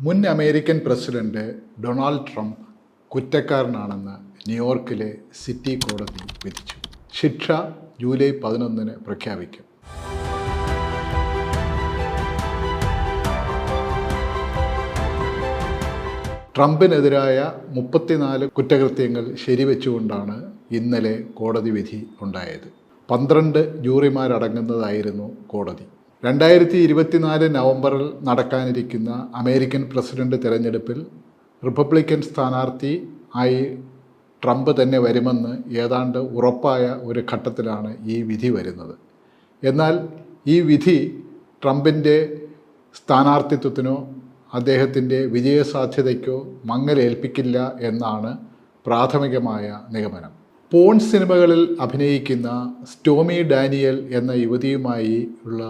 മുൻ American president Donald Trump കുറ്റക്കാരനാണെന്ന് ന്യൂയോർക്കിലെ സിറ്റി കോടതി വിധിച്ചു. ശിക്ഷ ജൂലൈ പതിനൊന്നിന് പ്രഖ്യാപിക്കും. ട്രംപിനെതിരായ മുപ്പത്തിനാല് കുറ്റകൃത്യങ്ങൾ ശരിവെച്ചുകൊണ്ടാണ് ഇന്നലെ കോടതി വിധി ഉണ്ടായത്. പന്ത്രണ്ട് ജൂറിമാരടങ്ങുന്നതായിരുന്നു കോടതി. രണ്ടായിരത്തി ഇരുപത്തിനാല് നവംബറിൽ നടക്കാനിരിക്കുന്ന അമേരിക്കൻ പ്രസിഡന്റ് തിരഞ്ഞെടുപ്പിൽ റിപ്പബ്ലിക്കൻ സ്ഥാനാർത്ഥി ആയി ട്രംപ് തന്നെ വരുമെന്ന് ഏതാണ്ട് ഉറപ്പായ ഒരു ഘട്ടത്തിലാണ് ഈ വിധി വരുന്നത്. എന്നാൽ ഈ വിധി ട്രംപിന്റെ സ്ഥാനാർത്ഥിത്വത്തിനോ അദ്ദേഹത്തിന്റെ വിജയസാധ്യതയ്ക്കോ മങ്ങലേൽപ്പിക്കില്ല എന്നാണ് പ്രാഥമികമായ നിഗമനം. പോൺ സിനിമകളിൽ അഭിനയിക്കുന്ന സ്റ്റോമി ഡാനിയൽ എന്ന യുവതിയുമായി ഉള്ള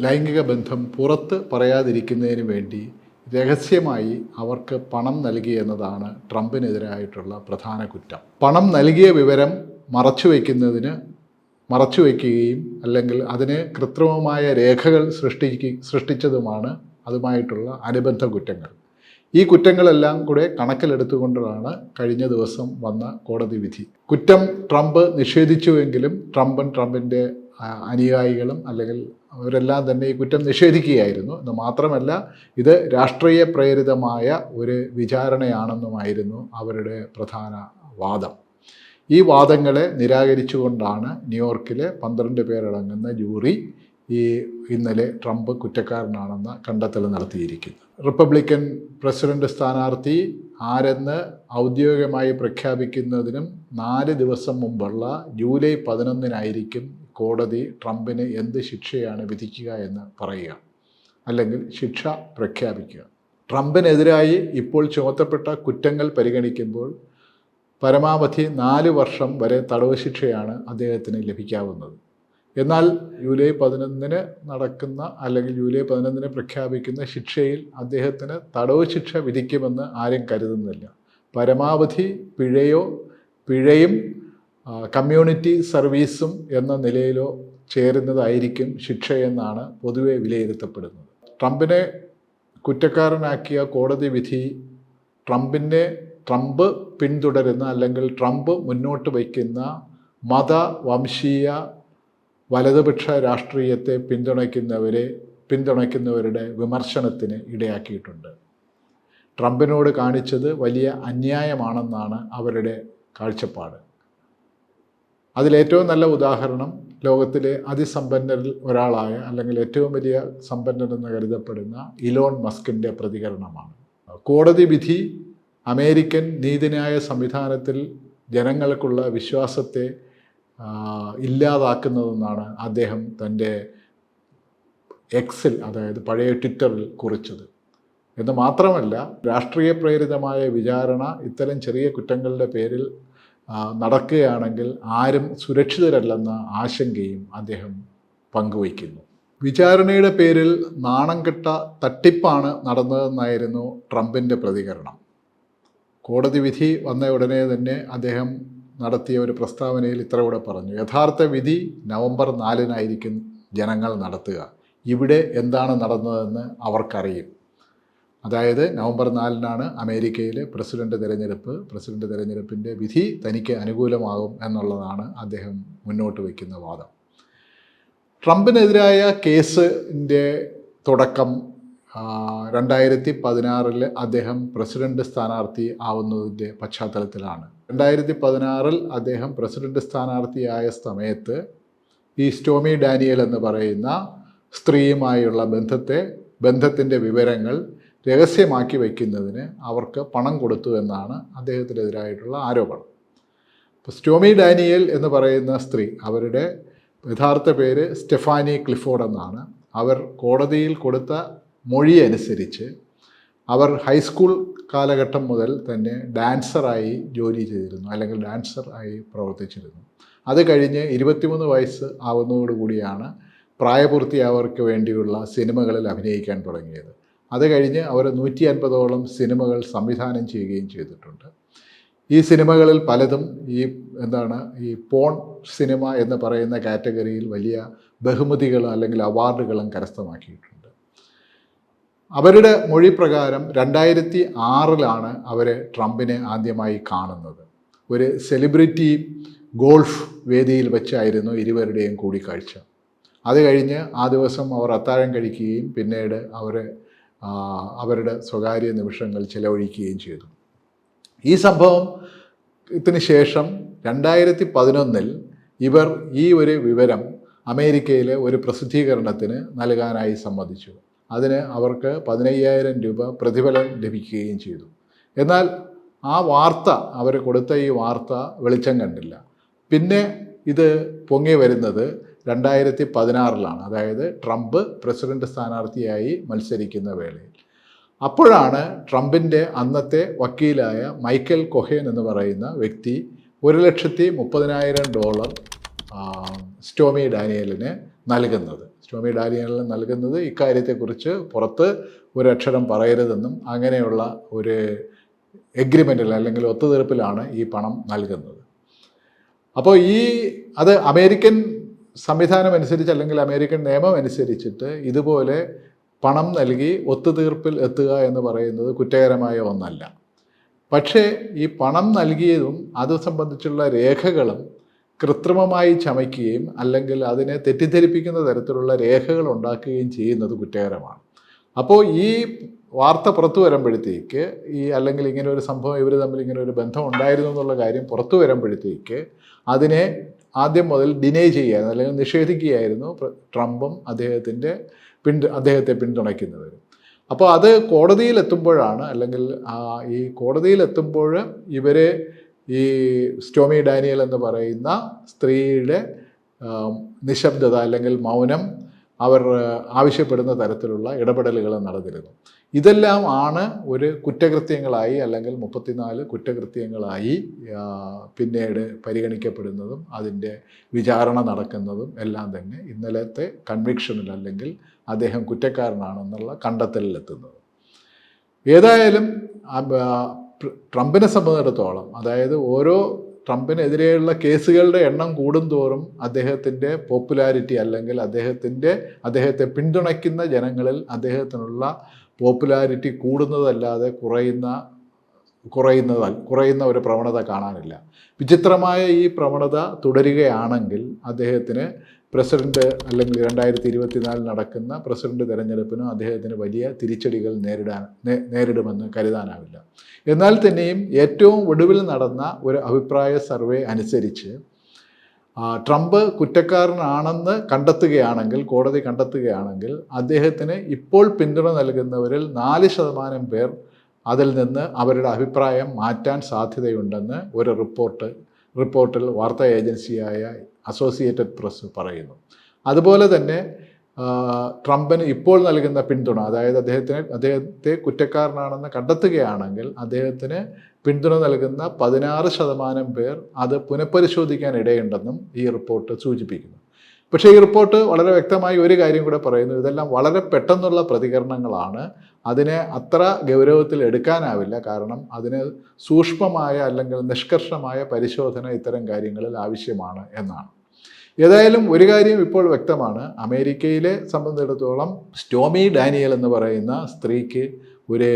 ലൈംഗിക ബന്ധം പുറത്ത് പറയാതിരിക്കുന്നതിന് വേണ്ടി രഹസ്യമായി അവർക്ക് പണം നൽകി എന്നതാണ് ട്രംപിനെതിരായിട്ടുള്ള പ്രധാന കുറ്റം. പണം നൽകിയ വിവരം മറച്ചുവെക്കുന്നതിന് മറച്ചുവെക്കുകയും അല്ലെങ്കിൽ അതിന് കൃത്രിമമായ രേഖകൾ സൃഷ്ടിക്കുക സൃഷ്ടിച്ചതുമാണ് അതുമായിട്ടുള്ള അനുബന്ധ കുറ്റങ്ങൾ. ഈ കുറ്റങ്ങളെല്ലാം കൂടെ കണക്കിലെടുത്തുകൊണ്ടാണ് കഴിഞ്ഞ ദിവസം വന്ന കോടതി വിധി. കുറ്റം ട്രംപ് നിഷേധിച്ചുവെങ്കിലും ട്രംപും ട്രംപിന്റെ അനുയായികളും അല്ലെങ്കിൽ അവരെല്ലാം തന്നെ ഈ കുറ്റം നിഷേധിക്കുകയായിരുന്നു. എന്ന് മാത്രമല്ല ഇത് രാഷ്ട്രീയ പ്രേരിതമായ ഒരു വിചാരണയാണെന്നുമായിരുന്നു അവരുടെ പ്രധാന വാദം. ഈ വാദങ്ങളെ നിരാകരിച്ചുകൊണ്ടാണ് ന്യൂയോർക്കിലെ പന്ത്രണ്ട് പേരടങ്ങുന്ന ജൂറി ഈ ഇന്നലെ ട്രംപ് കുറ്റക്കാരനാണെന്ന കണ്ടെത്തൽ നടത്തിയിരിക്കുന്നു. റിപ്പബ്ലിക്കൻ പ്രസിഡന്റ് സ്ഥാനാർത്ഥി ആരെന്ന് ഔദ്യോഗികമായി പ്രഖ്യാപിക്കുന്നതിനും നാല് ദിവസം മുമ്പുള്ള ജൂലൈ പതിനൊന്നിനായിരിക്കും കോടതി ട്രംപിന് എന്ത് ശിക്ഷയാണ് വിധിക്കുക എന്ന് പറയുക. അല്ലെങ്കിൽ ശിക്ഷ പ്രഖ്യാപിക്കുക. ട്രംപിനെതിരായി ഇപ്പോൾ ചുമത്തപ്പെട്ട കുറ്റങ്ങൾ പരിഗണിക്കുമ്പോൾ പരമാവധി നാല് വർഷം വരെ തടവ് ശിക്ഷയാണ് അദ്ദേഹത്തിന് ലഭിക്കാവുന്നത്. എന്നാൽ ജൂലൈ പതിനൊന്നിന് നടക്കുന്ന അല്ലെങ്കിൽ ജൂലൈ പതിനൊന്നിന് പ്രഖ്യാപിക്കുന്ന ശിക്ഷയിൽ അദ്ദേഹത്തിന് തടവ് ശിക്ഷ വിധിക്കുമെന്ന് ആരും കരുതുന്നില്ല. പരമാവധി പിഴയോ പിഴയും കമ്മ്യൂണിറ്റി സർവീസും എന്ന നിലയിലോ ചേരുന്നതായിരിക്കും ശിക്ഷയെന്നാണ് പൊതുവെ വിലയിരുത്തപ്പെടുന്നത്. ട്രംപിനെ കുറ്റക്കാരനാക്കിയ കോടതി വിധി ട്രംപിന്റെ ട്രംപ് പിന്തുടരുന്ന അല്ലെങ്കിൽ ട്രംപ് മുന്നോട്ട് വയ്ക്കുന്ന മത വംശീയ വലതുപക്ഷ രാഷ്ട്രീയത്തെ പിന്തുണയ്ക്കുന്നവരെ പിന്തുണയ്ക്കുന്നവരുടെ വിമർശനത്തിന് ഇടയാക്കിയിട്ടുണ്ട്. ട്രംപിനോട് കാണിച്ചത് വലിയ അന്യായമാണെന്നാണ് അവരുടെ കാഴ്ചപ്പാട്. അതിലേറ്റവും നല്ല ഉദാഹരണം ലോകത്തിലെ അതിസമ്പന്നരിൽ ഒരാളായ അല്ലെങ്കിൽ ഏറ്റവും വലിയ സമ്പന്നരെന്ന് കരുതപ്പെടുന്ന ഇലോൺ മസ്കിന്റെ പ്രതികരണമാണ്. കോടതി വിധി അമേരിക്കൻ നീതിന്യായ സംവിധാനത്തിൽ ജനങ്ങൾക്കുള്ള വിശ്വാസത്തെ ഇല്ലാതാക്കുന്നതെന്നാണ് അദ്ദേഹം തന്റെ എക്സിൽ അതായത് പഴയ ട്വിറ്ററിൽ കുറിച്ചത്. എന്ന് മാത്രമല്ല രാഷ്ട്രീയ പ്രേരിതമായ വിചാരണ ഇത്തരം ചെറിയ കുറ്റങ്ങളുടെ പേരിൽ നടക്കുകയാണെങ്കിൽ ആരും സുരക്ഷിതരല്ലെന്ന ആശങ്കയും അദ്ദേഹം പങ്കുവയ്ക്കുന്നു. വിചാരണയുടെ പേരിൽ നാണം കെട്ട തട്ടിപ്പാണ് നടന്നതെന്നായിരുന്നു ട്രംപിന്റെ പ്രതികരണം. കോടതി വിധി വന്ന ഉടനെ തന്നെ അദ്ദേഹം നടത്തിയ ഒരു പ്രസ്താവനയിൽ ഇത്ര കൂടെ പറഞ്ഞു. യഥാർത്ഥ വിധി നവംബർ നാലിനായിരിക്കും ജനങ്ങൾ നടത്തുക. ഇവിടെ എന്താണ് നടന്നതെന്ന് അവർക്കറിയും. അതായത് നവംബർ നാലിനാണ് അമേരിക്കയിലെ പ്രസിഡന്റ് തിരഞ്ഞെടുപ്പ് പ്രസിഡന്റ് തിരഞ്ഞെടുപ്പിന്റെ വിധി തനിക്ക് അനുകൂലമാകും എന്നുള്ളതാണ് അദ്ദേഹം മുന്നോട്ട് വയ്ക്കുന്ന വാദം. ട്രംപിനെതിരായ കേസിന്റെ തുടക്കം രണ്ടായിരത്തി പതിനാറിൽ അദ്ദേഹം പ്രസിഡന്റ് സ്ഥാനാർത്ഥി ആവുന്നതിന്റെ പശ്ചാത്തലത്തിലാണ്. രണ്ടായിരത്തി പതിനാറിൽ അദ്ദേഹം പ്രസിഡന്റ് സ്ഥാനാർത്ഥിയായ സമയത്ത് ഈ സ്റ്റോമി ഡാനിയൽ എന്ന് പറയുന്ന സ്ത്രീയുമായുള്ള ബന്ധത്തെ ബന്ധത്തിന്റെ വിവരങ്ങൾ രഹസ്യമാക്കി വയ്ക്കുന്നതിന് അവർക്ക് പണം കൊടുത്തു എന്നാണ് അദ്ദേഹത്തിനെതിരായിട്ടുള്ള ആരോപണം. അപ്പോൾ സ്റ്റോമി ഡാനിയൽ എന്ന് പറയുന്ന സ്ത്രീ അവരുടെ യഥാർത്ഥ പേര് സ്റ്റെഫാനി ക്ലിഫോർഡ് എന്നാണ്. അവർ കോടതിയിൽ കൊടുത്ത മൊഴി അനുസരിച്ച് അവർ ഹൈസ്കൂൾ കാലഘട്ടം മുതൽ തന്നെ ഡാൻസറായി ജോലി ചെയ്തിരുന്നു അല്ലെങ്കിൽ ഡാൻസർ ആയി പ്രവർത്തിച്ചിരുന്നു. അത് കഴിഞ്ഞ് ഇരുപത്തിമൂന്ന് വയസ്സ് ആവുന്നതോടുകൂടിയാണ് പ്രായപൂർത്തിയായവർക്ക് വേണ്ടിയുള്ള സിനിമകളിൽ അഭിനയിക്കാൻ തുടങ്ങിയത്. അത് കഴിഞ്ഞ് അവർ നൂറ്റി അൻപതോളം സിനിമകൾ സംവിധാനം ചെയ്യുകയും ചെയ്തിട്ടുണ്ട്. ഈ സിനിമകളിൽ പലതും ഈ എന്താണ് ഈ പോൺ സിനിമ എന്ന് പറയുന്ന കാറ്റഗറിയിൽ വലിയ ബഹുമതികളും അല്ലെങ്കിൽ അവാർഡുകളും കരസ്ഥമാക്കിയിട്ടുണ്ട്. അവരുടെ മൊഴി പ്രകാരം രണ്ടായിരത്തി ആറിലാണ് അവർ ട്രംപിനെ ആദ്യമായി കാണുന്നത്. ഒരു സെലിബ്രിറ്റി ഗോൾഫ് വേദിയിൽ വെച്ചായിരുന്നു ഇരുവരുടെയും കൂടിക്കാഴ്ച. അത് കഴിഞ്ഞ് ആ ദിവസം അവർ അത്താഴം കഴിക്കുകയും പിന്നീട് അവരെ അവരുടെ സ്വകാര്യ നിമിഷങ്ങൾ ചിലവഴിക്കുകയും ചെയ്തു. ഈ സംഭവത്തിന് ശേഷം രണ്ടായിരത്തി പതിനൊന്നിൽ ഇവർ ഈ ഒരു വിവരം അമേരിക്കയിലെ ഒരു പ്രസിദ്ധീകരണത്തിന് നൽകാനായി സമ്മതിച്ചു. അതിന് അവർക്ക് പതിനയ്യായിരം രൂപ പ്രതിഫലം ലഭിക്കുകയും ചെയ്തു. എന്നാൽ ആ വാർത്ത അവർ കൊടുത്ത ഈ വാർത്ത വെളിച്ചം കണ്ടില്ല. പിന്നെ ഇത് പൊങ്ങി വരുന്നത് രണ്ടായിരത്തി പതിനാറിലാണ് അതായത് ട്രംപ് പ്രസിഡന്റ് സ്ഥാനാർത്ഥിയായി മത്സരിക്കുന്ന വേളയിൽ. അപ്പോഴാണ് ട്രംപിന്റെ അന്നത്തെ വക്കീലായ മൈക്കൽ കൊഹേൻ എന്ന് പറയുന്ന വ്യക്തി ഒരു ലക്ഷത്തി മുപ്പതിനായിരം ഡോളർ സ്റ്റോമി ഡാനിയലിന് നൽകുന്നത്. സ്റ്റോമി ഡാനിയലിന് നൽകുന്നത് ഇക്കാര്യത്തെക്കുറിച്ച് പുറത്ത് ഒരക്ഷരം പറയരുതെന്നും അങ്ങനെയുള്ള ഒരു എഗ്രിമെന്റിൽ അല്ലെങ്കിൽ ഒത്തുതീർപ്പിലാണ് ഈ പണം നൽകുന്നത്. അപ്പോൾ ഈ അത് അമേരിക്കൻ സംവിധാനം അനുസരിച്ച് അല്ലെങ്കിൽ അമേരിക്കൻ നിയമം അനുസരിച്ചിട്ട് ഇതുപോലെ പണം നൽകി ഒത്തുതീർപ്പിൽ എത്തുക എന്ന് പറയുന്നത് കുറ്റകരമായ ഒന്നല്ല. പക്ഷേ ഈ പണം നൽകിയതും അത് സംബന്ധിച്ചുള്ള രേഖകളും കൃത്രിമമായി ചമയ്ക്കുകയും അല്ലെങ്കിൽ അതിനെ തെറ്റിദ്ധരിപ്പിക്കുന്ന തരത്തിലുള്ള രേഖകൾ ഉണ്ടാക്കുകയും ചെയ്യുന്നത് കുറ്റകരമാണ്. അപ്പോൾ ഈ വാർത്ത പുറത്തു വരുമ്പോഴത്തേക്ക് ഈ അല്ലെങ്കിൽ ഇങ്ങനെ ഒരു സംഭവം ഇവർ തമ്മിൽ ഇങ്ങനെ ഒരു ബന്ധം ഉണ്ടായിരുന്നു എന്നുള്ള കാര്യം പുറത്തു വരുമ്പോഴത്തേക്ക് അതിനെ ആദ്യം മുതൽ ഡിനേ ചെയ്യുകയായിരുന്നു. അല്ലെങ്കിൽ നിഷേധിക്കുകയായിരുന്നു ട്രംപും അദ്ദേഹത്തിന്റെ പിന്തു അദ്ദേഹത്തെ പിന്തുണയ്ക്കുന്നവരും. അപ്പോൾ അത് കോടതിയിലെത്തുമ്പോഴാണ് അല്ലെങ്കിൽ ഈ കോടതിയിലെത്തുമ്പോൾ ഇവരെ ഈ സ്റ്റോമി ഡാനിയൽ എന്ന് പറയുന്ന സ്ത്രീയുടെ നിശബ്ദത അല്ലെങ്കിൽ മൗനം അവർ ആവശ്യപ്പെടുന്ന തരത്തിലുള്ള ഇടപെടലുകൾ നടന്നിരുന്നു. ഇതെല്ലാം ആണ് ഒരു കുറ്റകൃത്യങ്ങളായി അല്ലെങ്കിൽ മുപ്പത്തിനാല് കുറ്റകൃത്യങ്ങളായി പിന്നീട് പരിഗണിക്കപ്പെടുന്നതും അതിന്റെ വിചാരണ നടക്കുന്നതും എല്ലാം തന്നെ ഇന്നലത്തെ കൺവിക്ഷനിൽ അല്ലെങ്കിൽ അദ്ദേഹം കുറ്റക്കാരനാണെന്നുള്ള കണ്ടെത്തലിലെത്തുന്നത്. ഏതായാലും ട്രംപിനെ സംബന്ധിച്ചിടത്തോളം അതായത് ഓരോ ട്രംപിനെതിരെയുള്ള കേസുകളുടെ എണ്ണം കൂടുന്തോറും അദ്ദേഹത്തിന്റെ പോപ്പുലാരിറ്റി അല്ലെങ്കിൽ അദ്ദേഹത്തിന്റെ അദ്ദേഹത്തെ പിന്തുണയ്ക്കുന്ന ജനങ്ങളിൽ അദ്ദേഹത്തിനുള്ള പോപ്പുലാരിറ്റി കൂടുന്നതല്ലാതെ കുറയുന്ന കുറയുന്നത് കുറയുന്ന ഒരു പ്രവണത കാണാനില്ല. വിചിത്രമായ ഈ പ്രവണത തുടരുകയാണെങ്കിൽ അദ്ദേഹത്തിന് പ്രസിഡന്റ് അല്ലെങ്കിൽ രണ്ടായിരത്തി ഇരുപത്തിനാലിൽ നടക്കുന്ന പ്രസിഡന്റ് തെരഞ്ഞെടുപ്പിനും അദ്ദേഹത്തിന് വലിയ തിരിച്ചടികൾ നേരിടാൻ നേരിടുമെന്ന് കരുതാനാവില്ല. എന്നാൽ തന്നെയും ഏറ്റവും ഒടുവിൽ നടന്ന ഒരു അഭിപ്രായ സർവേ അനുസരിച്ച് ട്രംപ് കുറ്റക്കാരനാണെന്ന് കണ്ടെത്തുകയാണെങ്കിൽ കോടതി കണ്ടെത്തുകയാണെങ്കിൽ അദ്ദേഹത്തിന് ഇപ്പോൾ പിന്തുണ നൽകുന്നവരിൽ നാല് ശതമാനം പേർ അതിൽ നിന്ന് അവരുടെ അഭിപ്രായം മാറ്റാൻ സാധ്യതയുണ്ടെന്ന് ഒരു റിപ്പോർട്ട് റിപ്പോർട്ടിൽ വാർത്താ ഏജൻസിയായ അസോസിയേറ്റഡ് പ്രസ് പറയുന്നു. അതുപോലെ തന്നെ ട്രംപിന് ഇപ്പോൾ നൽകുന്ന പിന്തുണ അതായത് അദ്ദേഹത്തിന് അദ്ദേഹത്തെ കുറ്റക്കാരനാണെന്ന് കണ്ടെത്തുകയാണെങ്കിൽ അദ്ദേഹത്തിന് പിന്തുണ നൽകുന്ന പതിനാറ് ശതമാനം പേർ അത് പുനഃപരിശോധിക്കാൻ ഇടയുണ്ടെന്നും ഈ റിപ്പോർട്ട് സൂചിപ്പിക്കുന്നു. പക്ഷേ ഈ റിപ്പോർട്ട് വളരെ വ്യക്തമായി ഒരു കാര്യം കൂടെ പറയുന്നു. ഇതെല്ലാം വളരെ പെട്ടെന്നുള്ള പ്രതികരണങ്ങളാണ്. അതിനെ അത്ര ഗൗരവത്തിൽ എടുക്കാനാവില്ല. കാരണം അതിന് സൂക്ഷ്മമായ അല്ലെങ്കിൽ നിഷ്കർഷമായ പരിശോധന ഇത്തരം കാര്യങ്ങളിൽ ആവശ്യമാണ് എന്നാണ്. ഏതായാലും ഒരു കാര്യം ഇപ്പോൾ വ്യക്തമാണ്. അമേരിക്കയിലെ സംബന്ധിച്ചിടത്തോളം സ്റ്റോമി ഡാനിയൽ എന്ന് പറയുന്ന സ്ത്രീക്ക് ഒരു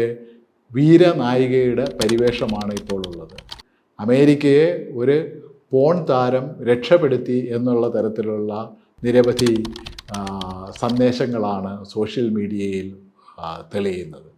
വീരനായികയുടെ പരിവേഷമാണ് ഇപ്പോൾ ഉള്ളത്. അമേരിക്കയെ ഒരു പോൺ താരം രക്ഷപ്പെടുത്തി എന്നുള്ള തരത്തിലുള്ള നിരവധി സന്ദേശങ്ങളാണ് സോഷ്യൽ മീഡിയയിൽ തെളിയുന്നത്.